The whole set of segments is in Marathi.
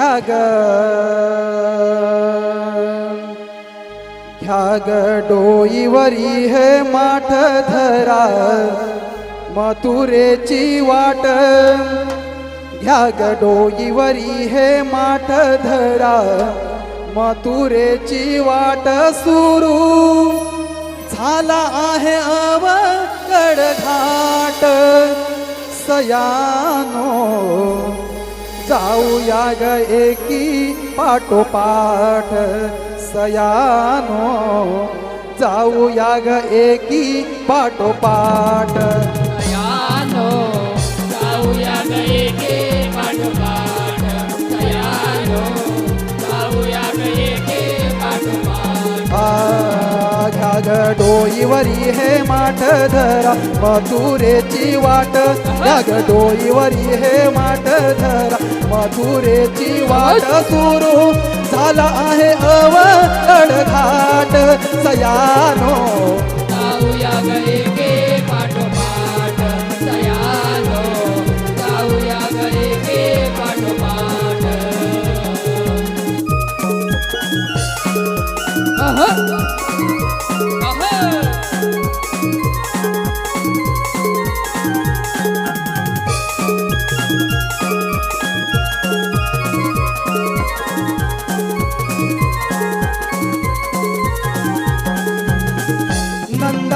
घ्या ग घ्या ग डोईवरी हे माठ धरा मथुरेची वाट। घ्या ग डोईवरी हे माठ धरा मथुरेची वाट सुरू। झाला आहे अवकड घाट सयानो। जाऊया ग एकी पाठोपाठ सयानो. जाऊया ग एकी पाठोपाठ सयानो जाऊया ग एकी मग डोईवरी हे माठ धरा मथुरेची वाट. मग डोईवरी हे माठ धरा मथुरेची वाट सुरू. झाला आहे अवकड घाट सयानो.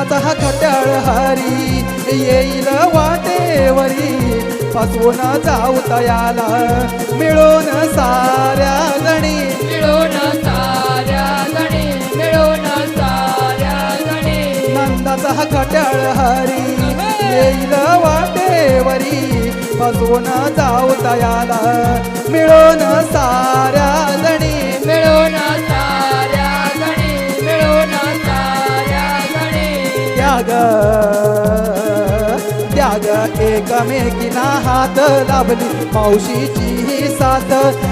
नंदाचा हा खट्याळ हरी. येईल वाटेवरी फसवून जाऊ तयाला. मिळून साऱ्या जणी मिळून साऱ्या जणी मिळून साऱ्या जणी नंदाचा हा खट्याळ हरी. येईल वाटेवरी फसवून जाऊ तयाला. मिळून साऱ्या त्याग. त्याग एकमेकीना हात लाभली मावशीची ही साथ.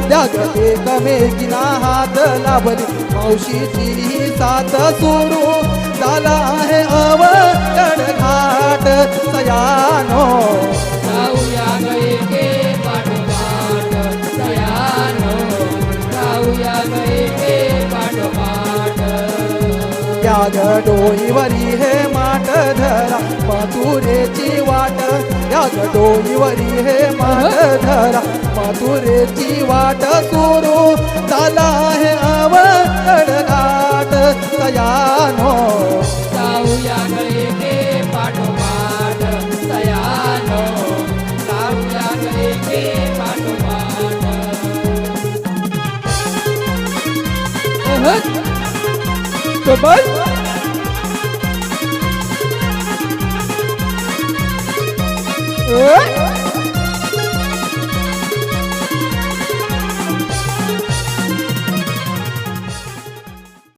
त्याग एकमेकीना हात लाभली मावशीची ही साथ सुरू झाला आहे अवतण घाट. सयानो त्याग डोईवरी हे माठ धरा मथुरेची वाट. त्याग डोईवरी हे माठ धरा मथुरेची वाट सुरू. झाला आहे अवकड घाट सयानो. जाऊया पाठोपाठ सयानो. जाऊया पाठोपाठ. अह.